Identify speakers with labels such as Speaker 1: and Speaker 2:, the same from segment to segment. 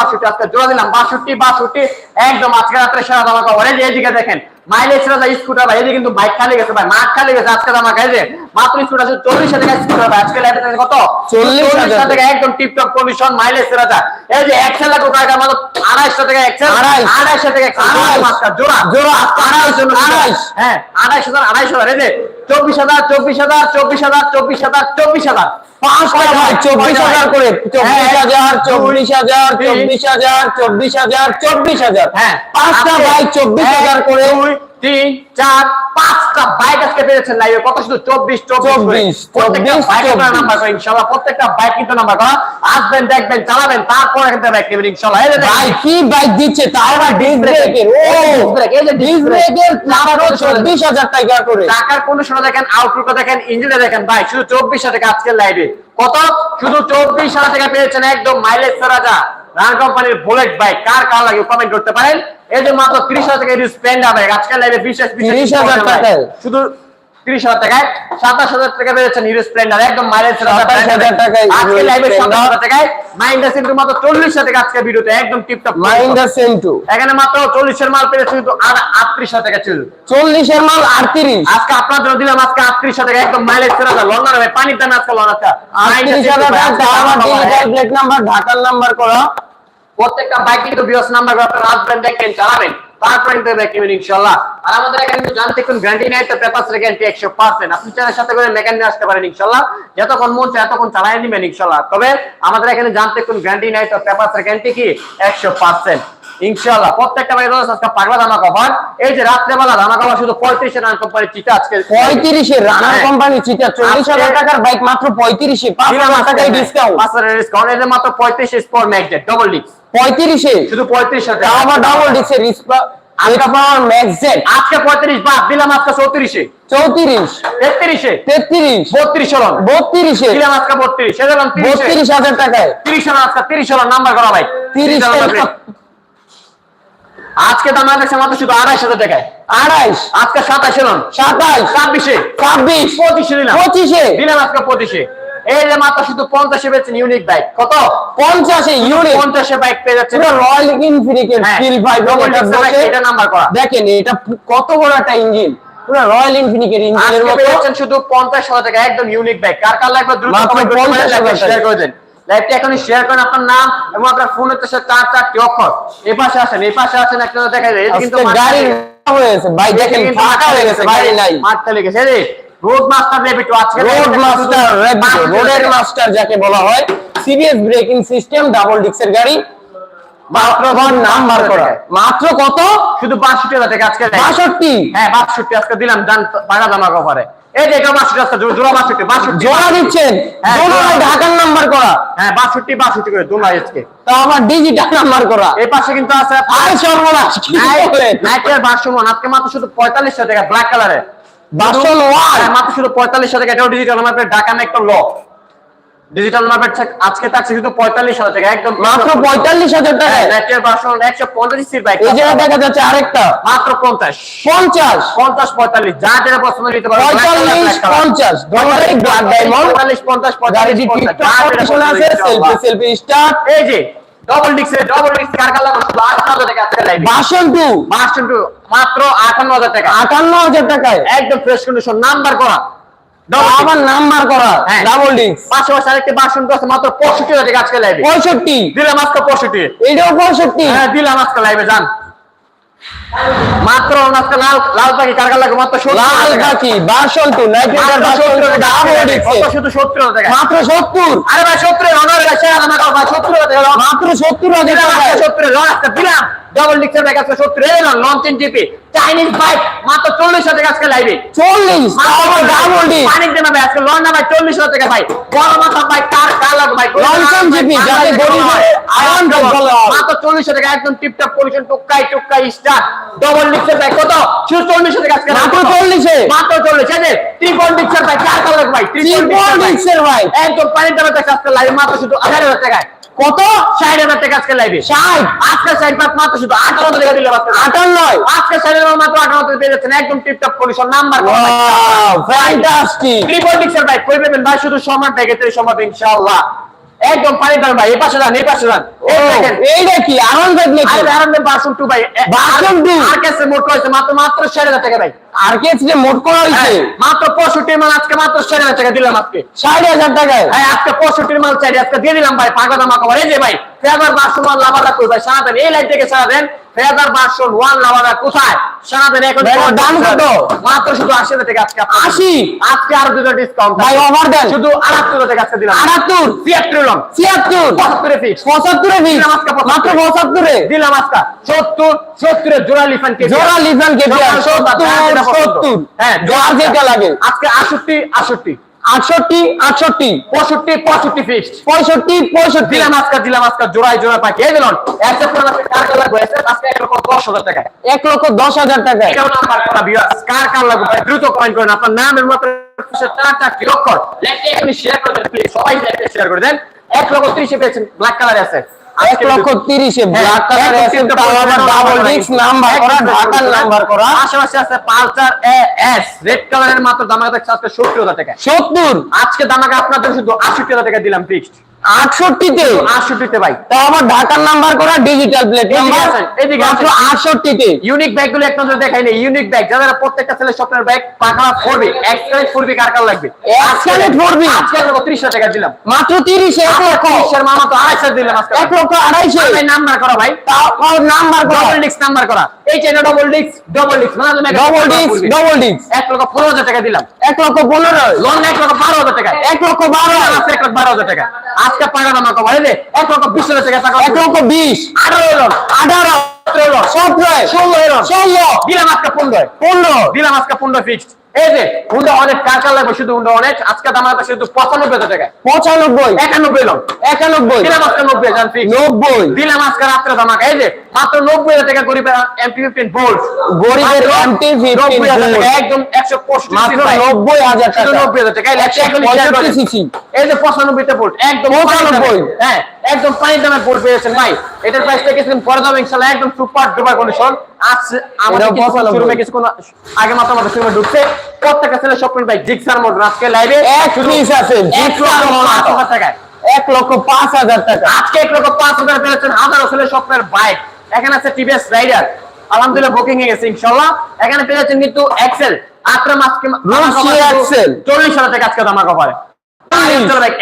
Speaker 1: বাষট্টি, আজকে জোড়া দিলাম, বাষট্টি বাষট্টি, একদম আজকে রাত্রে সেরা দামা কভারেজ এই যে এদিকে দেখেন। মাইলেজ রাজা স্কুটার ভাই এদিকে কিন্তু বাইক খালি গেছে ভাই মাঠ খালি গেছে আজকে খাই যে মাত্র স্কুটার আছে চল্লিশ হাজার স্কুটার ভাই আজকে লাইটে কত?
Speaker 2: 40,000
Speaker 1: টাকা একদম টিপটপ কন্ডিশন মাইলেজ রাজা এই যে একশো লাখ টাকা মাত্র আড়াইশো টাকা একশো
Speaker 2: আড়াইশো।
Speaker 1: টাকা জোড়া
Speaker 2: জোড়া।
Speaker 1: আড়াইশো।
Speaker 2: আড়াইশ।
Speaker 1: হ্যাঁ আড়াইশ হাজার আড়াইশ হাজার এই যে চব্বিশ হাজার চব্বিশ হাজার চব্বিশ হাজার চব্বিশ হাজার চব্বিশ হাজার।
Speaker 2: চব্বিশ হাজার। করে চব্বিশ হাজার চব্বিশ হাজার চব্বিশ হাজার চব্বিশ হাজার চব্বিশ হাজার।
Speaker 1: হ্যাঁ।
Speaker 2: পাঁচটা ভাই চব্বিশ হাজার করে।
Speaker 1: তিন চার পাঁচটা বাইক আজকে পেয়েছেন লাইভে কত শুধু? চব্বিশ চব্বিশ করে।
Speaker 2: 24,
Speaker 1: প্রত্যেকটা
Speaker 2: 24,
Speaker 1: বাইক আপনারা
Speaker 2: 24
Speaker 1: নাম্বার করেন ইনশাল্লাহ। প্রত্যেকটা বাইক কিন্তু নাম্বার করা। আসবেন দেখবেন চালাবেন তারপর এখান থেকে বাইক নেবেন ইনশাল্লাহ দেখেন।
Speaker 2: ভাই কি বাইক দিচ্ছে তাও আবার ডিস্ক ব্রেকের ও
Speaker 1: disc brake, এই যে
Speaker 2: ডিস্ক ব্রেকের মাত্র চব্বিশ হাজার টাকা করে।
Speaker 1: টাকার দেখেন আউটলুকটা দেখেন ইঞ্জিনে দেখেন। ভাই শুধু চব্বিশ হাজার টাকা আজকের লাইভে কত? শুধু চব্বিশ হাজার টাকা পেয়েছেন একদম মাইলেজ রাজা রান কোম্পানির বুলেট বাইক কার কার লাগে কমেন্ট করতে পারেন? এই যে মাত্র ত্রিশ হাজার টাকা স্পেন্ড হবে। আজকের লাইভে বিশেষ বিশেষ
Speaker 2: 30,000
Speaker 1: discount হয়।
Speaker 2: টাকায়?
Speaker 1: শুধু তিরিশ হাজার টাকায় সাতাশ হাজার টাকা পেয়েছেন হিরো স্প্লেন্ডার একদম মাইলেজ
Speaker 2: 27,000 টাকায়
Speaker 1: আজকে লাইভে
Speaker 2: Splendor।
Speaker 1: সাতাশ হাজার টাকায় মাইন্ডাস কিন্তু মাত্র চল্লিশ হাজার টাকা আজকে ভিডিওতে একদম টিপটপ
Speaker 2: সেন্টু
Speaker 1: এখানে মাত্র চল্লিশের মাল পেয়েছে কিন্তু আর আটত্রিশ হাজার টাকা ছিল।
Speaker 2: চল্লিশের মাল আটত্রিশ।
Speaker 1: আজকে আপনার জন্য দিলাম আজকে আটত্রিশ টাকা একদম মাইলেজ লন্ডন হবে পানির দামে আজকে লন্ডন আছে।
Speaker 2: আটত্রিশ হাজার টাকা ডিজিটাল প্লেট নাম্বার ঢাকার নাম্বার করা।
Speaker 1: প্রত্যেকটা বাইক কিন্তু বিয়স নাম্বার আপনারা আসবেন দেখবেন চালাবেন। তারপরে ইনশাল্লাহ আর আমাদের এখানে কিন্তু জানতে কোন গ্যারান্টি নেই তো পেপার গ্যারান্টি একশো পার্সেন্ট আপনি চালের সাথে করে মেকান নিয়ে আসতে পারেন ইনশাল্লাহ যতক্ষণ মন চায় ততক্ষণ চালাই নেবেন ইনশাল্লাহ তবে আমাদের এখানে জানতে কোন গ্যারান্টি নেই তো পেপার গ্যারান্টি কি? একশো পার্সেন্ট ইনশাল্লাহ প্রত্যেকটা বাইক আজকে পাগলা দামা কভার এই যে রাত্রেবেলা দামা কভার শুধু পঁয়ত্রিশে রান কোম্পানির চিটা আজকে।
Speaker 2: পঁয়ত্রিশে রানার
Speaker 1: হ্যাঁ।
Speaker 2: কোম্পানি চিটা চল্লিশ হাজার
Speaker 1: আজকে-
Speaker 2: টাকার বাইক মাত্র পঁয়ত্রিশে। পাঁচ হাজার টাকায় ডিসকাউন্ট
Speaker 1: ডিসকাউন্ট এটা মাত্র পঁয়ত্রিশ স্পোর্ট ম্যাগনেট ডবল ডিস্ক
Speaker 2: পঁয়ত্রিশে।
Speaker 1: শুধু পঁয়ত্রিশ
Speaker 2: আবার ডাবল ম্যাক্সেট
Speaker 1: আজকে পঁয়ত্রিশ বাদ দিলাম আজকে চৌত্রিশে।
Speaker 2: চৌত্রিশ।
Speaker 1: তেত্রিশে।
Speaker 2: তেত্রিশ।
Speaker 1: বত্রিশ হল।
Speaker 2: বত্রিশে।
Speaker 1: দিলাম আজকে বত্রিশ। সে দিলাম
Speaker 2: বত্রিশ হাজার টাকায়।
Speaker 1: তিরিশ হল আজকে তিরিশ নাম্বার করা ভাই।
Speaker 2: তিরিশ
Speaker 1: আজকে দাম আছে মাত্র শুধু আড়াইশ হাজার টাকায়।
Speaker 2: আড়াইশ।
Speaker 1: আজকে সাতাশ হল।
Speaker 2: সাতাইশ।
Speaker 1: ছাব্বিশে।
Speaker 2: ছাব্বিশ।
Speaker 1: পঁচিশে দিলাম।
Speaker 2: পঁচিশে।
Speaker 1: দিলাম আজকে পঁচিশে। এই যে মাত্র শুধু পঞ্চাশে পেয়েছেন ইউনিক বাইক কত?
Speaker 2: পঞ্চাশে ইউনিট
Speaker 1: পঞ্চাশে বাইক পেয়ে যাচ্ছে
Speaker 2: রয়্যাল
Speaker 1: হ্যাঁ,
Speaker 2: এটা
Speaker 1: নাম্বার করা।
Speaker 2: দেখেন এটা কত বড় একটা ইঞ্জিন পুরো রয়্যাল ইনফিনিটের ইঞ্জিনের মতো।
Speaker 1: পেয়ে শুধু পঞ্চাশ হাজার টাকা একদম ইউনিক ব্যাগ কার কার লাগবে দ্রুত
Speaker 2: মাত্র
Speaker 1: কমেন্ট করতে
Speaker 2: 50,000 টাকা।
Speaker 1: শেয়ার করে দেন। লাইভটা এখনই শেয়ার করেন আপনার নাম এবং আপনার ফোনের তো চার চারটি অক্ষর। এই পাশে আসেন এই পাশে আসেন একটা দেখা যায় কিন্তু
Speaker 2: গাড়ি হয়েছে ভাই দেখেন ফাঁকা হয়ে গেছে গাড়ি নাই।
Speaker 1: লেগেছে এই রোড মাস্টার রেবিটো আজকে
Speaker 2: রোড মাস্টার
Speaker 1: শুধু
Speaker 2: রোডের মাস্টার যাকে বলা হয় সিবিএস ব্রেকিং সিস্টেম ডাবল ডিক্সের গাড়ি। মাত্র নাম্বার করা। মাত্র কত?
Speaker 1: শুধু বাষট্টি হাজার টাকা আজকে দেয়।
Speaker 2: বাষট্টি?
Speaker 1: হ্যাঁ বাষট্টি আজকে দিলাম পাড়া দামা কভারে। এই যে এটা বাষট্টি আজকে জোড়া বাষট্টি বাষট্টি।
Speaker 2: জোড়া দিচ্ছেন?
Speaker 1: হ্যাঁ, জোড়া।
Speaker 2: ঢাকার নাম্বার করা।
Speaker 1: হ্যাঁ বাষট্টি বাষট্টি করে দুলাই আজকে।
Speaker 2: তা আবার ডিজিটাল নাম্বার করা।
Speaker 1: এই পাশে কিন্তু আছে
Speaker 2: আরে সর্বনাশ
Speaker 1: নাইটের আজকে মাত্র শুধু পঁয়তাল্লিশ টাকা ব্ল্যাক কালারের
Speaker 2: বাসন ওয়ান
Speaker 1: মাত্র শুধু পঁয়তাল্লিশ টাকা এটাও ডিজিটাল মাপের ঢাকা একটা ল ডিজিটাল মাপের আজকে থাকছে শুধু পঁয়তাল্লিশ হাজার টাকা একদম
Speaker 2: মাত্র পঁয়তাল্লিশ হাজার টাকায়
Speaker 1: নাইটের বাসন পঞ্চাশ সিট বাইক
Speaker 2: এই জায়গায় দেখা যাচ্ছে আরেকটা।
Speaker 1: মাত্র পঞ্চাশ।
Speaker 2: পঞ্চাশ।
Speaker 1: পঞ্চাশ পঁয়তাল্লিশ যা যেটা পছন্দ নিতে
Speaker 2: ব্ল্যাক ডায়মন্ড আছে সেলফি সেলফি
Speaker 1: এই যে ডবল ডিক্স ডবল ডিক্স কার টাকা লাইভ মাত্র টাকা।
Speaker 2: টাকায়।
Speaker 1: একদম ফ্রেশ কন্ডিশন নাম্বার করা।
Speaker 2: আবার নাম্বার করা। ডাবল
Speaker 1: পাশাপাশি আরেকটি বাসন আছে মাত্র পঁয়ষট্টি হাজার টাকা আজকে লাইভে
Speaker 2: পঁয়ষট্টি।
Speaker 1: দিলাম আজকে
Speaker 2: এটাও
Speaker 1: হ্যাঁ দিলাম আজকে লাইভে যান। মাত্র আজকে লাল লাল পাখি কার কার মাত্র
Speaker 2: লাল। কাকি বাসন টু নাইট্রেটার বাসন মাত্র সত্তর।
Speaker 1: আরে ভাই সত্তর অনার
Speaker 2: মাত্র সত্তর হাজার
Speaker 1: দিলাম। ডবল ডিক্সের ব্যাগ সত্তর এলাম চাইনিজ বাইক মাত্র চল্লিশ হাজার আজকে পানির ভাই আজকে লন ভাই চল্লিশ হাজার টাকা ভাই। বড় মাথা ভাই কার কার লাগবে ভাই?
Speaker 2: লঞ্চন জিপি, যাকে গরিবে আরাম দেয় বলা।
Speaker 1: মাত্র চল্লিশ হাজার টাকা একদম টিপটপ কন্ডিশন টুকাই টুকাই স্টার ডবল ডিক্সের ভাই কত? শুধু চল্লিশ হাজার আজকে
Speaker 2: মাত্র চল্লিশে?
Speaker 1: মাত্র চল্লিশ আছে ত্রিপল ডিক্সের ভাই কার কার লাগবে ভাই?
Speaker 2: ত্রিপল ডিস্কের ভাই
Speaker 1: একদম পানির দামে টাকা আজকে লাইভ মাত্র শুধু আঠারো হাজার টাকায়।
Speaker 2: কত?
Speaker 1: ষাট হাজার টাকা আজকে লাইভে
Speaker 2: ষাট?
Speaker 1: আজকে ষাট পাঁচ মাত্র শুধু আঠারো টাকা দিলে মাত্র
Speaker 2: আটান্ন
Speaker 1: আজকে ষাট মাত্র আঠারো হাজার পেয়ে যাচ্ছেন। একদম tiptop condition number
Speaker 2: fantastic
Speaker 1: triple ডিক্সের ভাই কই পাবেন? ভাই শুধু সময় ব্যাগে তৈরি সম্ভব ইনশাআল্লাহ। একদম পানি দাম ভাই এই পাশে যান এই পাশে
Speaker 2: এইটা কি আনন্দ
Speaker 1: বাসন টু ভাই।
Speaker 2: বাসন টু?
Speaker 1: আর কেসে মোট মাত্র মাত্র ষাট হাজার টাকা ভাই।
Speaker 2: আর কে যে মোট করা হয়েছে?
Speaker 1: হ্যাঁ, মাত্র পঁয়ষট্টি মাল আজকে মাত্র ষাট হাজার টাকা দিলাম আজকে।
Speaker 2: ষাট হাজার টাকায়?
Speaker 1: ভাই আজকে পঁয়ষট্টির মাল চাই আজকে দিয়ে দিলাম ভাই দামা খবর এই যে ভাই ফেয়াদার বাসন ওয়ান কই ভাই সারা দেন এই লাইট থেকে সারা দেন ফেয়াদার বাসন ওয়ান লাভাদা কোথায় এখন
Speaker 2: দাম কত?
Speaker 1: মাত্র শুধু আজকে? আজকে আরও দুটো ডিসকাউন্ট
Speaker 2: ভাই, দেন।
Speaker 1: শুধু টাকা আজকে দিলাম। ফিক্স দিলাম আজকে জোড়া লিফান কেজি
Speaker 2: জোড়া লিফান সত্তর
Speaker 1: হ্যাঁ
Speaker 2: যেটা লাগে।
Speaker 1: আজকে আটষট্টি আটষট্টি
Speaker 2: আটষট্টি আটষট্টি
Speaker 1: পঁয়ষট্টি পঁয়ষট্টি ফিক্সড
Speaker 2: পঁয়ষট্টি পঁয়ষট্টি।
Speaker 1: দিলাম আজকে দিলাম আজকে জোড়ায় জোড়া পাখি। এই দিলাম একটা পুরো কার কার লাগবে আজকে এক লক্ষ দশ হাজার টাকা
Speaker 2: এক লক্ষ দশ হাজার টাকায়।
Speaker 1: এটাও নাম্বার করা বিয়াস কার কার লাগবে? ভাই দ্রুত কমেন্ট করেন আপনার নাম এবং আপনার চার চারটি অক্ষর? লেখে এখনই শেয়ার করে দেন প্লিজ সবাই শেয়ার করে দেন। এক লক্ষ ত্রিশে পেয়েছেন ব্ল্যাক কালার আছে।
Speaker 2: এক লক্ষ তিরিশে black colour double disc number করা ঢাকার নাম্বার করা।
Speaker 1: আশেপাশে আছে পালসার এস রেড কালারের মাত্র দামাকা থাকছে আজকে সত্তর হাজার টাকা।
Speaker 2: সত্তর?
Speaker 1: আজকে দামাকা আপনাদের শুধু আশি হাজার টাকা দিলাম ফিক্সড
Speaker 2: আটষট্টিতে?
Speaker 1: আটষট্টিতে ভাই।
Speaker 2: তাও আবার ঢাকার নাম্বার করা ডিজিটাল প্লেট নাম্বার। আটষট্টিতে।
Speaker 1: ইউনিক ব্যাগগুলো এক দেখাই নেই ইউনিক ব্যাগ যাদের প্রত্যেকটা ছেলে স্বপ্নের ব্যাগ পাখানা ফোরবি এক্সকারেট ফোরবি কার কার লাগবে?
Speaker 2: Excellent করবি।
Speaker 1: আজকে আমরা টাকা দিলাম।
Speaker 2: মাত্র তিরিশে এক লক্ষ।
Speaker 1: ত্রিশের মামা তো আড়াইশো দিলাম
Speaker 2: এক লক্ষ আড়াইশে।
Speaker 1: নাম্বার করা ভাই।
Speaker 2: তাও নাম্বার
Speaker 1: ডবল ডিক্স নাম্বার করা। এই চেনে ডবল ডিক্স ডবল ডিক্স মানে
Speaker 2: ডবল ডিস্ক ডবল ডিস্ক
Speaker 1: এক লক্ষ পনেরো হাজার টাকা দিলাম।
Speaker 2: এক লক্ষ পনেরো।
Speaker 1: লোন এক লক্ষ বারো হাজার টাকা।
Speaker 2: এক লক্ষ বারো।
Speaker 1: আজকে এক লক্ষ বারো হাজার টাকা। আজকে পাকা নাম্বার করা এই রে এক লক্ষ বিশ হাজার টাকা টাকা
Speaker 2: এক লক্ষ বিশ।
Speaker 1: আঠারো
Speaker 2: আঠারো।
Speaker 1: সতেরো ষোলো
Speaker 2: ষোলো।
Speaker 1: দিলাম আজকে পনেরো।
Speaker 2: পনেরো।
Speaker 1: দিলাম আজকে পনেরো ফিক্সড এই যে হুন্ডা অনেক কার কার লাগবে? শুধু হুন্ডা অনেক। আজকে দাম আছে শুধু পঁচানব্বই হাজার টাকা।
Speaker 2: পঁচানব্বই।
Speaker 1: একানব্বই লোন
Speaker 2: একানব্বই।
Speaker 1: দিলাম আজকে নব্বই
Speaker 2: নব্বই।
Speaker 1: দিলাম আজকে রাত্রে দামাকা এই যে মাত্র নব্বই হাজার টাকা গরিবের এমপি ফিফটিন ভোল্ট
Speaker 2: গরিবের MT-15 volt।
Speaker 1: একদম একশো পঁয়ষট্টি
Speaker 2: মাত্র নব্বই হাজার টাকা।
Speaker 1: নব্বই হাজার টাকা। এই যে পঁচানব্বইতে ভোল্ট একদম দামে।
Speaker 2: 95
Speaker 1: হ্যাঁ একদম পানির দামে ভোল্ট পেয়েছেন। ভাই এটার কিছুদিন পরে ইনশাল্লাহ একদম সুপার ডুপার কন্ডিশন আজ আমাদের কিছু
Speaker 2: 95
Speaker 1: শোরুমে কিছুক্ষণ আগে মাত্র আমাদের শোরুমে ঢুকছে। প্রত্যেকটা ছেলে স্বপ্ন ভাই জিক্সার মোড আজকে লাইভে
Speaker 2: এক piece আছে, জিক্সার।
Speaker 1: পাঁচ হাজার টাকায়।
Speaker 2: এক লক্ষ পাঁচ হাজার টাকা।
Speaker 1: আজকে এক লক্ষ পাঁচ হাজার পেয়েছেন। হাজার ছেলে স্বপ্নের বাইক। এখানে আছে টিভিএস রাইডার আলহামদুলিল্লাহ বুকিং এ গেছে ইনশাল্লাহ এখানে পেয়েছেন কিন্তু এক্সেল আক্রম আজকে
Speaker 2: রুশি Excel।
Speaker 1: চল্লিশ হাজার টাকা আজকে দামা কভারে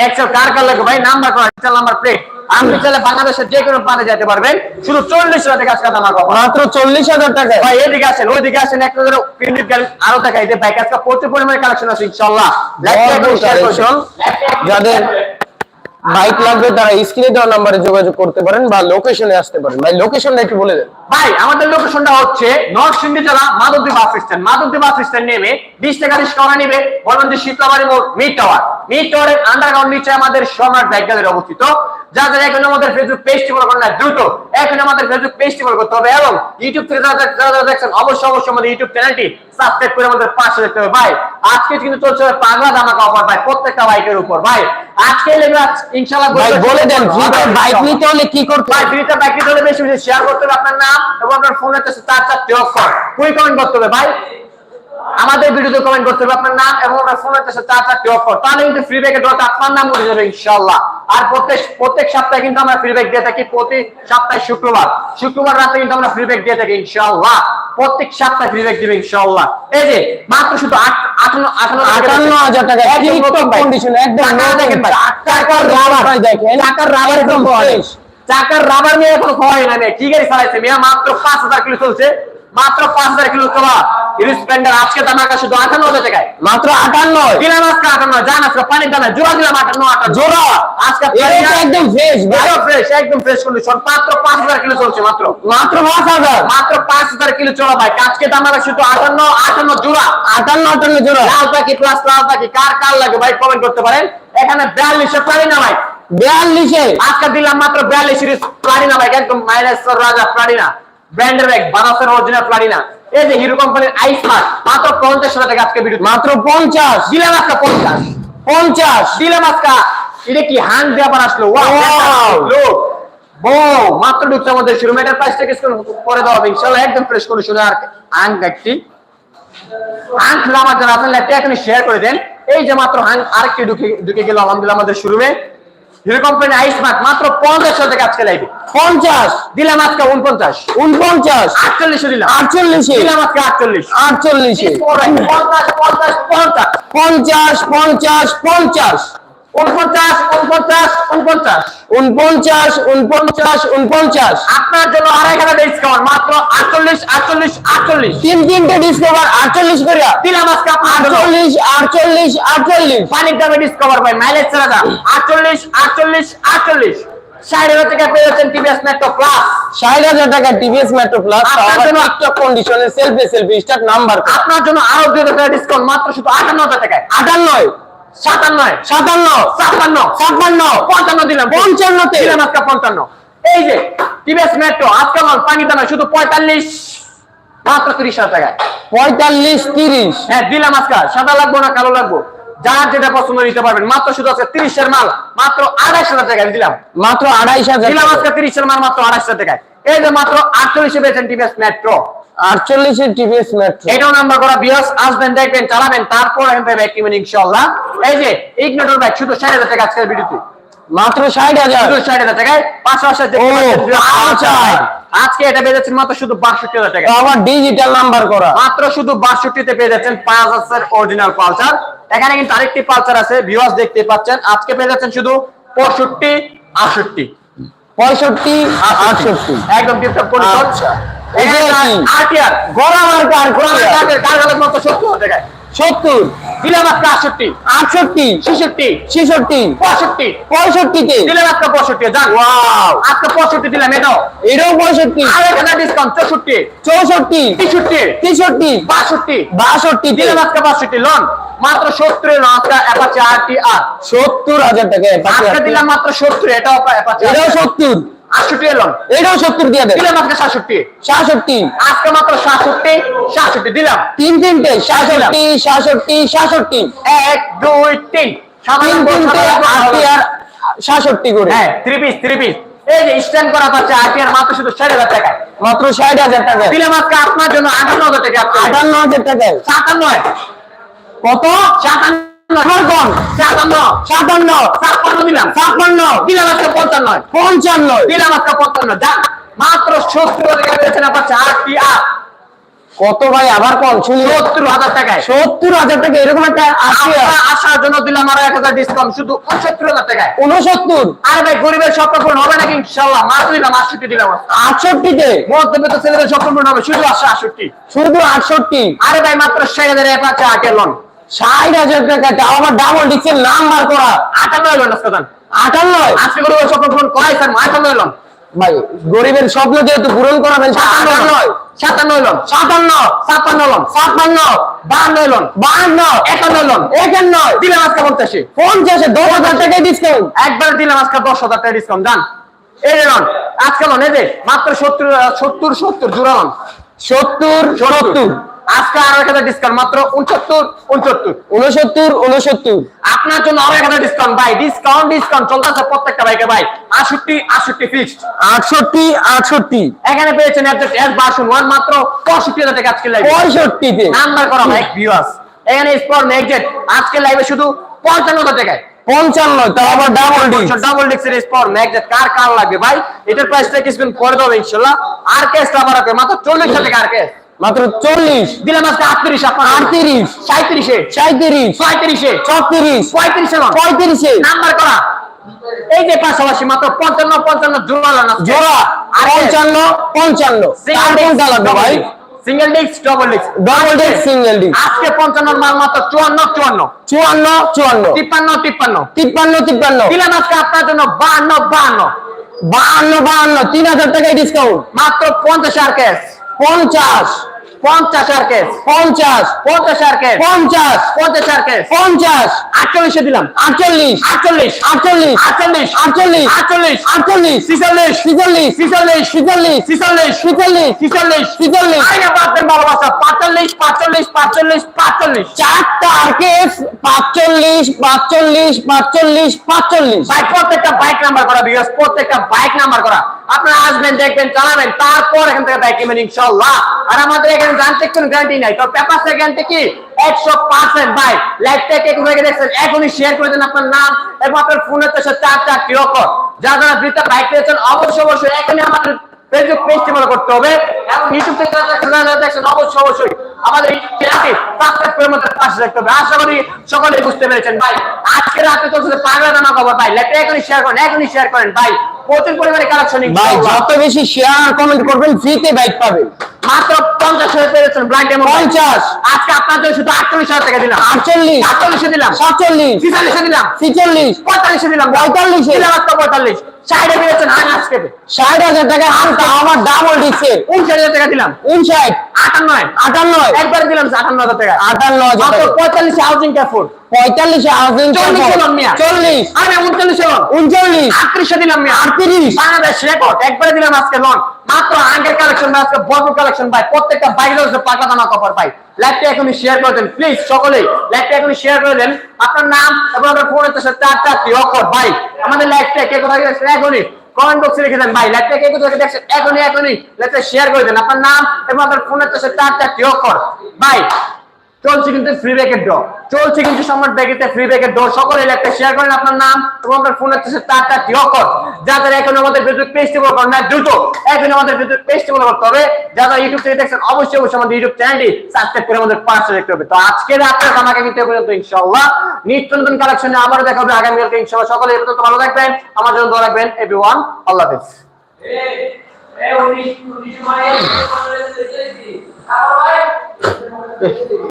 Speaker 1: এক্সেল কার কার লাগবে ভাই? নাম্বার করা এক্সেল নাম্বার প্লেট আপনি চাইলে বাংলাদেশের যে কোনো প্রান্তে যেতে পারবেন। শুধু চল্লিশ হাজার টাকা আজকে দামা কভার
Speaker 2: মাত্র চল্লিশ হাজার টাকায়
Speaker 1: ভাই এদিকে আসেন ওইদিকে আসেন একটা করে ক্লিনিক আরও দেখাই যে বাইক আজকে প্রচুর পরিমাণে কালেকশন আছে
Speaker 2: collection। যাদের বাইক লাগবে তারা স্ক্রিনে দেওয়া নাম্বারে যোগাযোগ করতে পারেন বা লোকেশনে আসতে পারেন। ভাই লোকেশনটা একটু বলে দেন।
Speaker 1: ভাই, আমাদের লোকেশনটা হচ্ছে নরসিংদী জেলা, Madhabdi bus stand Madhabdi bus stand নেমে বিশ টাকা রিক্সা নিবে। বলবেন যে শীতলাবাড়ি মোড় মিড টাওয়ার মিড টাওয়ারের আন্ডারগ্রাউন্ড নিচে আমাদের সম্রাট ব্যাগ গ্যালারি অবস্থিত। যাদের এখন আমাদের ফেসবুক পেজটি ফলো করেন না, দ্রুত এখন আমাদের ফেসবুক পেজটি ফলো করতে হবে এবং ইউটিউব থেকে যারা যারা যারা দেখছেন, অবশ্যই অবশ্যই আমাদের ইউটিউব চ্যানেলটি সাবস্ক্রাইব করে আমাদের পাশে দেখতে হবে। ভাই, আজকে কিন্তু চলছে পাগলা ধামাকা অফার ভাই, প্রত্যেকটা বাইকের উপর। ভাই, আজকে লেগে ইনশাআল্লাহ
Speaker 2: ভাই বলে দেন ফ্রিতে বাইক নিতে হলে কি করতে
Speaker 1: ভাই ফ্রিতে বাইক নিতে হলে বেশি বেশি শেয়ার করতে হবে আপনার নাম এবং আপনার ফোনের কাছে চার চারটি অক্ষর কুই কমেন্ট করতে হবে ভাই। আমাদের ভিডিওতে কমেন্ট করতে হবে আপনার নাম এবং আপনার ফোনের কাছে চার চারটি অক্ষর তাহলে কিন্তু ফ্রি ব্যাগের ডট আপনার নাম উঠে যাবে ইনশাআল্লাহ। আর প্রত্যেক প্রত্যেক সপ্তাহে কিন্তু আমরা ফ্রি ব্যাগ দিয়ে থাকি প্রতি সপ্তাহে শুক্রবার। শুক্রবার রাতে কিন্তু আমরা ফ্রি ব্যাগ দিয়ে থাকি ইনশাআল্লাহ। প্রত্যেক সপ্তাহে ফ্রি ব্যাগ দিবে ইনশাআল্লাহ। এই যে মাত্র শুধু আট- আটান্ন
Speaker 2: হাজার টাকা। কন্ডিশন একদম টাকার রাবার দেখেন
Speaker 1: চাকার রাবার একদম। চাকার রাবার নিয়ে এখন হয় না ঠিক আছে চালাইছে। মিয়া মাত্র পাঁচ হাজার কিলো চলছে। মাত্র পাঁচ হাজার কিলো চলা। স্প্লেন্ডার আজকে দাম আকাশ শুধু আটান্ন হাজার টাকায়
Speaker 2: মাত্র আটান্ন।
Speaker 1: দিলাম আজকে আটান্ন জান আজকে পানির দামে জোড়া দিলাম আটান্ন আটান্ন
Speaker 2: জোড়া
Speaker 1: আজকে
Speaker 2: একদম ফ্রেশ ভাই।
Speaker 1: ফ্রেশ একদম ফ্রেশ কন্ডিশন মাত্র পাঁচ হাজার কিলো চলছে মাত্র।
Speaker 2: মাত্র পাঁচ হাজার।
Speaker 1: মাত্র পাঁচ হাজার কিলো চলা ভাই। আজকে দাম আকাশ শুধু আটান্ন আটান্ন জোড়া।
Speaker 2: আটান্ন আটান্ন জোড়া।
Speaker 1: লাল পাখি প্লাস লাল পাখি কার কার লাগে ভাই কমেন্ট করতে পারেন? এখানে বিয়াল্লিশে পারি না ভাই।
Speaker 2: বিয়াল্লিশে
Speaker 1: আজকে দিলাম মাত্র বিয়াল্লিশ প্লাটিনা বাইক একদম মাইনাস রাজা প্লাটিনা ব্র্যান্ডের বাইক বানাসের অরিজিনাল প্লাটিনা এই যে হিরো কোম্পানির আইস মার্ক মাত্র পঞ্চাশ হাজার টাকা আজকে ভিডিও
Speaker 2: মাত্র পঞ্চাশ?
Speaker 1: দিলাম আজকে পঞ্চাশ।
Speaker 2: পঞ্চাশ?
Speaker 1: দিলাম আজকে এটা কি হান দেওয়ার আসলো! মাত্র ঢুকছে আমাদের শোরুম এটার প্রাইসটা কিছু পরে দেওয়া হবে ইনশাল্লাহ একদম ফ্রেশ করে শুনে আর আং একটি। আঙ্ক আমার যারা আপনার ল্যাপটপ এখানে শেয়ার করে দেন। এই যে মাত্র হাং আরেকটি ঢুকে ঢুকে গেল আলহামদুলিল্লাহ আমাদের শোরুমে হিরো কোম্পানি আইসমার্ট মাত্র পঞ্চাশ টাকা আজকে লাইবে
Speaker 2: পঞ্চাশ।
Speaker 1: দিলাম আজকে উনপঞ্চাশ।
Speaker 2: উনপঞ্চাশ।
Speaker 1: আটচল্লিশে দিলাম।
Speaker 2: আটচল্লিশে।
Speaker 1: দিলাম আজকে আটচল্লিশ।
Speaker 2: আটচল্লিশে।
Speaker 1: পঞ্চাশ পঞ্চাশ পঞ্চাশ।
Speaker 2: পঞ্চাশ পঞ্চাশ পঞ্চাশ।
Speaker 1: উনপঞ্চাশ উনপঞ্চাশ উনপঞ্চাশ
Speaker 2: উনপঞ্চাশ উনপঞ্চাশ উনপঞ্চাশ
Speaker 1: আপনার জন্য আড়াই হাজার ডিসকাউন্ট মাত্র আটচল্লিশ আটচল্লিশ আটচল্লিশ।
Speaker 2: তিন তিনটে ডিসকভার আটচল্লিশ করে
Speaker 1: দিলাম আজকে
Speaker 2: আটচল্লিশ আটচল্লিশ আটচল্লিশ।
Speaker 1: পানির দামে ডিসকভার পাই মাইলেজ ছাড়া দাম আটচল্লিশ আটচল্লিশ আটচল্লিশ। ষাট হাজার টাকা পেয়ে যাচ্ছেন টিভিএস মেট্রো প্লাস
Speaker 2: ষাট হাজার টাকা টিভিএস মেট্রো প্লাস
Speaker 1: আপনার জন্য-
Speaker 2: টিকটক কন্ডিশনে সেলফি সেলফি স্টার্ট নাম্বার
Speaker 1: আপনার জন্য আরও দুই টাকা ডিসকাউন্ট মাত্র শুধু আটান্ন হাজার টাকায়।
Speaker 2: আটান্নয়
Speaker 1: সাতান্ন
Speaker 2: সাতান্ন।
Speaker 1: ছাপ্পান্ন।
Speaker 2: ছাপ্পান্ন।
Speaker 1: পঞ্চান্ন দিলাম
Speaker 2: পঞ্চান্নতে।
Speaker 1: দিলাম আজকে পঞ্চান্ন। এই যে টিভিএস মেট্রো আজকে আমার পানি দামে শুধু পঁয়তাল্লিশ মাত্র তিরিশ হাজার টাকায়।
Speaker 2: পঁয়তাল্লিশ তিরিশ।
Speaker 1: হ্যাঁ দিলাম আজকে। সাদা লাগবো না কালো লাগবো? যার যেটা পছন্দ নিতে পারবেন। মাত্র শুধু আজকে তিরিশের মাল মাত্র আড়াইশ হাজার টাকায় দিলাম।
Speaker 2: মাত্র আড়াইশ হাজার
Speaker 1: দিলাম আজকে তিরিশের মাল মাত্র আড়াইশ হাজার টাকায়। এই যে মাত্র আটচল্লিশে পেয়েছেন টিভিএস মেট্রো।
Speaker 2: আটচল্লিশের টিভিএস মেট্রো
Speaker 1: এটাও নাম্বার করা বিয়াস আসবেন দেখবেন চালাবেন তারপর এখান থেকে ব্যাগ কিনবেন ইনশাল্লাহ এই যে ইগনোটর ব্যাগ শুধু ষাট হাজার টাকা আজকের ভিডিওতে
Speaker 2: মাত্র ষাট হাজার।
Speaker 1: শুধু ষাট হাজার টাকায় পাঁচশো আশি
Speaker 2: ও, আচ্ছা।
Speaker 1: আজকে এটা পেয়ে যাচ্ছেন মাত্র শুধু বাষট্টি হাজার টাকা
Speaker 2: তো ডিজিটাল নাম্বার করা।
Speaker 1: মাত্র শুধু বাষট্টিতে পেয়ে যাচ্ছেন পাঁচ হাজার অরিজিনাল পালসার। এখানে কিন্তু আরেকটি পালসার আছে ভিউয়ার্স দেখতে পাচ্ছেন। আজকে পেয়ে যাচ্ছেন শুধু পঁয়ষট্টি আটষট্টি।
Speaker 2: পঁয়ষট্টি আটষট্টি।
Speaker 1: একদম টিপটপ কন্ডিশন সত্তর দিলামাত্র আটষট্টি।
Speaker 2: আটষট্টি।
Speaker 1: ছেষট্টি।
Speaker 2: ছেষট্টি।
Speaker 1: পঁয়ষট্টি।
Speaker 2: পঁয়ষট্টিতে।
Speaker 1: দিলামাত্র পঁয়ষট্টি জান
Speaker 2: ওয়াও।
Speaker 1: আজকে পঁয়ষট্টি দিলাম এটাও।
Speaker 2: এটাও পঁয়ষট্টি।
Speaker 1: আড়াই টাকা ডিসকাউন্ট চৌষট্টি।
Speaker 2: চৌষট্টি।
Speaker 1: তেষট্টি।
Speaker 2: তেষট্টি।
Speaker 1: বাষট্টি। বাষট্টি দিলামাত্র বাষট্টি লোন। মাত্র সত্তর আজকে অ্যাপাচি আর টি আর
Speaker 2: সত্তর হাজার টাকা
Speaker 1: দিলাম মাত্র সত্তর এটাও
Speaker 2: এটাও সত্তর।
Speaker 1: আটষট্টি লন
Speaker 2: এটাও সত্তর দিয়ে দেয়
Speaker 1: দিলাম আজকে সাতষট্টি।
Speaker 2: সাতষট্টি।
Speaker 1: আজকে মাত্র সাতষট্টি সাতষট্টি দিলাম।
Speaker 2: তিন তিনটে সাতষট্টি সাতষট্টি সাতষট্টি।
Speaker 1: এক দুই তিন।
Speaker 2: তিন তিনটে আটটি আর সাতষট্টি করে।
Speaker 1: হ্যাঁ এই যে স্ট্যান্ড করা পাচ্ছে মাত্র শুধু ষাট হাজার টাকা
Speaker 2: মাত্র ষাট হাজার টাকা।
Speaker 1: দিলাম আজকে আপনার জন্য আটান্ন হাজার টাকা।
Speaker 2: আটান্ন হাজার টাকায়।
Speaker 1: সাতান্ন। কত? সাতান্ন। সাতান্ন
Speaker 2: সাতান্ন
Speaker 1: ছাপ্পান্ন দিলাম।
Speaker 2: ছাপ্পান্ন।
Speaker 1: দিলাম আজকে পঞ্চান্ন।
Speaker 2: পঞ্চান্ন।
Speaker 1: দিলাম আজকে পঞ্চান্ন যা মাত্র সত্তর হাজার টাকা পেয়েছেন আপনার আটটি আর
Speaker 2: কত ভাই? আবার কম
Speaker 1: সত্তর হাজার টাকায়।
Speaker 2: সত্তর হাজার টাকা এরকম একটা
Speaker 1: আসার জন্য দিলাম আরও এক হাজার ডিসকাউন্ট শুধু উনসত্তর হাজার টাকায়।
Speaker 2: উনসত্তর?
Speaker 1: আরে ভাই গরিবের স্বপ্ন পূরণ হবে নাকি? ইনশাল্লাহ মাত্র দিলাম আটষট্টি দিলাম
Speaker 2: আটষট্টিতে?
Speaker 1: মধ্যবিত্ত ছেলেদের স্বপ্ন পূরণ হবে শুধু আটষট্টি।
Speaker 2: শুধু আটষট্টি?
Speaker 1: আরে ভাই মাত্র ষাট হাজার এক আছে আটের লোন
Speaker 2: ষাট হাজার টাকা তাও আবার ডাবল ডিক্সের নাম্বার করা।
Speaker 1: আটান্ন দেন
Speaker 2: আটান্ন?
Speaker 1: আজকে স্বপ্ন পূরণ করাই স্যার আটান্ন
Speaker 2: ভাই গরিবের স্বপ্ন যেহেতু পূরণ করাবেন সাতান্ন
Speaker 1: সাতান্ন।
Speaker 2: নয়।
Speaker 1: সাতান্ন লোন
Speaker 2: সাতান্ন।
Speaker 1: ছাপ্পান্ন লোন
Speaker 2: ছাপ্পান্ন।
Speaker 1: বাহান্ন লোন
Speaker 2: বাহান্ন।
Speaker 1: একান্ন লোন
Speaker 2: একান্ন।
Speaker 1: দিলাম আজকে পঞ্চাশে।
Speaker 2: পঞ্চাশে দশ হাজার টাকায় ডিসকাউন্ট
Speaker 1: একবার দিলাম আজকে দশ হাজার টাকা ডিসকাউন্ট জান। এই লোন আজকে লোন এই যে মাত্র সত্তর সত্তর সত্তর জোড়া লোন।
Speaker 2: সত্তর সত্তর।
Speaker 1: আজকে আরও এক হাজার ডিসকাউন্ট মাত্র উনসত্তর উনসত্তর।
Speaker 2: উনসত্তর উনসত্তর।
Speaker 1: আপনার জন্য আরও এক হাজার ডিসকাউন্ট ভাই ডিসকাউন্ট ডিসকাউন্ট চলতেছে প্রত্যেকটা বাইকে ভাই। আটষট্টি আটষট্টি ফিক্সড
Speaker 2: আটষট্টি আটষট্টি।
Speaker 1: এখানে পেয়েছেন এস বাসন ওয়ান মাত্র পঁয়ষট্টি হাজার টাকা আজকে লাইভে
Speaker 2: পঁয়ষট্টিতে।
Speaker 1: নাম্বার করা ভাই ভিউয়ার্স এখানে স্পর ম্যাগজেট আজকে লাইভে শুধু পঞ্চান্ন হাজার টাকায়।
Speaker 2: পঞ্চান্ন তাও আবার ডাবল ডিস্ক
Speaker 1: ডাবল ডিক্সের স্পর ম্যাগজেট কার কার লাগবে ভাই? এটার প্রাইসটা কিছুদিন পরে দেবো ইনশাল্লাহ। আর কেসটা আবার মাত্র চল্লিশ হাজার টাকা আর কেস
Speaker 2: মাত্র চল্লিশ।
Speaker 1: দিলাম আজকে আটত্রিশ আপনার
Speaker 2: আটত্রিশ।
Speaker 1: সাঁত্রিশে
Speaker 2: সাঁত্রিশ
Speaker 1: ছয়ত্রিশে।
Speaker 2: ছত্রিশ।
Speaker 1: পঁয়ত্রিশে
Speaker 2: পঁয়ত্রিশে।
Speaker 1: নাম্বার করা। এই যে পাশাপাশি মাত্র পঞ্চান্ন পঞ্চান্ন জোড়া লান
Speaker 2: জোড়া পঞ্চান্ন পঞ্চান্ন। চার কোনটা লাগবে ভাই?
Speaker 1: Single disc double disc
Speaker 2: double disc single disc
Speaker 1: আজকে পঞ্চান্ন মাল মাত্র চুয়ান্ন চুয়ান্ন।
Speaker 2: চুয়ান্ন চুয়ান্ন।
Speaker 1: তিপ্পান্ন তিপ্পান্ন।
Speaker 2: তিপ্পান্ন তিপ্পান্ন।
Speaker 1: দিলাম আজকে আপনার জন্য বাহান্ন বাহান্ন
Speaker 2: বাহান্ন বাহান্ন তিন হাজার টাকায় ডিসকাউন্ট
Speaker 1: মাত্র পঞ্চাশ আর ক্যাশ
Speaker 2: পঞ্চাশ।
Speaker 1: পঞ্চাশ আর
Speaker 2: পঞ্চাশ।
Speaker 1: পঞ্চাশ আর
Speaker 2: পঞ্চাশ।
Speaker 1: পঞ্চাশ আর ক্যাশ
Speaker 2: পঞ্চাশ।
Speaker 1: আটচল্লিশে দিলাম।
Speaker 2: আটচল্লিশ।
Speaker 1: আটচল্লিশ।
Speaker 2: আটচল্লিশ।
Speaker 1: আটচল্লিশ।
Speaker 2: আটচল্লিশ।
Speaker 1: আটচল্লিশ।
Speaker 2: আটচল্লিশ।
Speaker 1: ছিচল্লিশ।
Speaker 2: ছিচল্লিশ।
Speaker 1: ছিচল্লিশ।
Speaker 2: ছিচল্লিশ।
Speaker 1: ছিচল্লিশ।
Speaker 2: ছিচল্লিশ।
Speaker 1: ছিচল্লিশ।
Speaker 2: ছিচল্লিশ।
Speaker 1: আরে বাপের ভালোবাসা। পাঁচচল্লিশ পাঁচচল্লিশ পাঁচচল্লিশ পাঁচচল্লিশ।
Speaker 2: চারটা আরকেস পাঁচচল্লিশ পাঁচচল্লিশ পাঁচচল্লিশ পাঁচচল্লিশ।
Speaker 1: প্রত্যেকটা বাইক নাম্বার করা বিকজ প্রত্যেকটা বাইক নাম্বার করা। আপনারা আসবেন, দেখবেন, চালাবেন, তারপর এখান থেকে বাইক নেবেন ইনশাল্লাহ আর আমাদের এখানে জানতে কোনো গ্যারান্টি নাই। তো পেপার গ্যারান্টি কি? একশো পার্সেন্ট ভাই। একটু কোথায় দেখছেন? এখনই শেয়ার করে দেন আপনার নাম এবং আপনার ফোনের তো চার চারটি অক্ষর যারা যারা বৃত্তা বাইক পেয়েছেন, অবশ্যই অবশ্যই এখনই আমাদের ফেসবুক পেজটি ফলো করতে হবে এবং ইউটিউব যারা দেখছেন, যারা যারা দেখছেন অবশ্যই অবশ্যই। আমাদের এই চ্যানেলটি সাবস্ক্রাইব করে আমাদের পাশে রাখতে হবে আশা করি সকলেই বুঝতে পেরেছেন। ভাই আজকে রাতে চলছে পাগলা দানা খবর ভাই। লেটে এখনই শেয়ার করেন এখনই শেয়ার করেন। ভাই প্রচুর পরিমাণে কালেকশন
Speaker 2: ভাই যত বেশি শেয়ার আর কমেন্ট করবেন ফ্রিতে বাইক পাবেন।
Speaker 1: মাত্র পঞ্চাশ হাজার পেরেছেন ব্ল্যাক ডেমো
Speaker 2: 50
Speaker 1: আজকে আপনার জন্য শুধু আটচল্লিশ হাজার টাকা দিলাম।
Speaker 2: আটচল্লিশ।
Speaker 1: আটচল্লিশে দিলাম। পঁয়তাল্লিশে
Speaker 2: পঁয়তাল্লিশে।
Speaker 1: পঁয়তাল্লিশ। আজকে
Speaker 2: ষাট হাজার টাকা আমার ডাবল ডিক্সের
Speaker 1: উনষাট হাজার টাকা দিলাম।
Speaker 2: উনষাট?
Speaker 1: আটান্ন
Speaker 2: আটান্ন
Speaker 1: একবারে দিলাম আটান্ন হাজার টাকা।
Speaker 2: আটান্ন হাজার
Speaker 1: মাত্র হাউজিং ক্যাফোর
Speaker 2: পঁয়তাল্লিশে হাউজিং
Speaker 1: চল্লিশ হলাম মিয়া
Speaker 2: চল্লিশ।
Speaker 1: আমি উনচল্লিশে লন
Speaker 2: উনচল্লিশ।
Speaker 1: আটত্রিশে দিলাম
Speaker 2: আটত্রিশ।
Speaker 1: বাংলাদেশ রেকর্ড একবারে দিলাম আজকে লন মাত্র কালেকশন ভাই আজকে ভরপুর কালেকশন ভাই প্রত্যেকটা বাইক রয়েছে পাকা দানা ভাই লাইভটা এখনই শেয়ার করে দেন প্লিজ সকলেই। লাইভটা এখনই শেয়ার করে দেন। আপনার নাম এবং আপনার সাথে চার চারটি অক্ষর ভাই। আমাদের লাইভটা কে কোথায় এখনই কমেন্ট বক্সে লিখে দেন, ভাই লাইভটা কে কোথায় দেখছেন? এখনই এখনই। লাইভটা শেয়ার করে দেন। আপনার নাম এবং আপনার ফোনের সাথে চার চারটি অক্ষর। ভাই চলছে কিন্তু ফ্রি ব্যাকের ডোর চলছে কিন্তু সম্রাট ব্যাগেতে ফ্রি ব্যাকের ডোর সকলে একটা শেয়ার করেন আপনার নাম এবং আপনার ফোনের কাছে তার চারটি অক্ষর যাদের এখন আমাদের বিদ্যুৎ পেজটি করেন না দ্রুত এখন আমাদের বিদ্যুৎ পেজটি ফলো করতে হবে যারা ইউটিউব থেকে দেখছেন অবশ্যই অবশ্যই আমাদের ইউটিউব চ্যানেলটি সাবস্ক্রাইব করে আমাদের পাশে দেখতে হবে তো আজকে রাত্রে আমাকে কিন্তু পর্যন্ত ইনশাআল্লাহ নিত্য নতুন কালেকশনে আবারও দেখা হবে আগামীকালকে ইনশাআল্লাহ সকলে এ পর্যন্ত ভালো থাকবেন আমার জন্য দোয়া রাখবেন এভরিওয়ান আল্লাহ হাফেজ
Speaker 3: Eh, eh, unis, unis,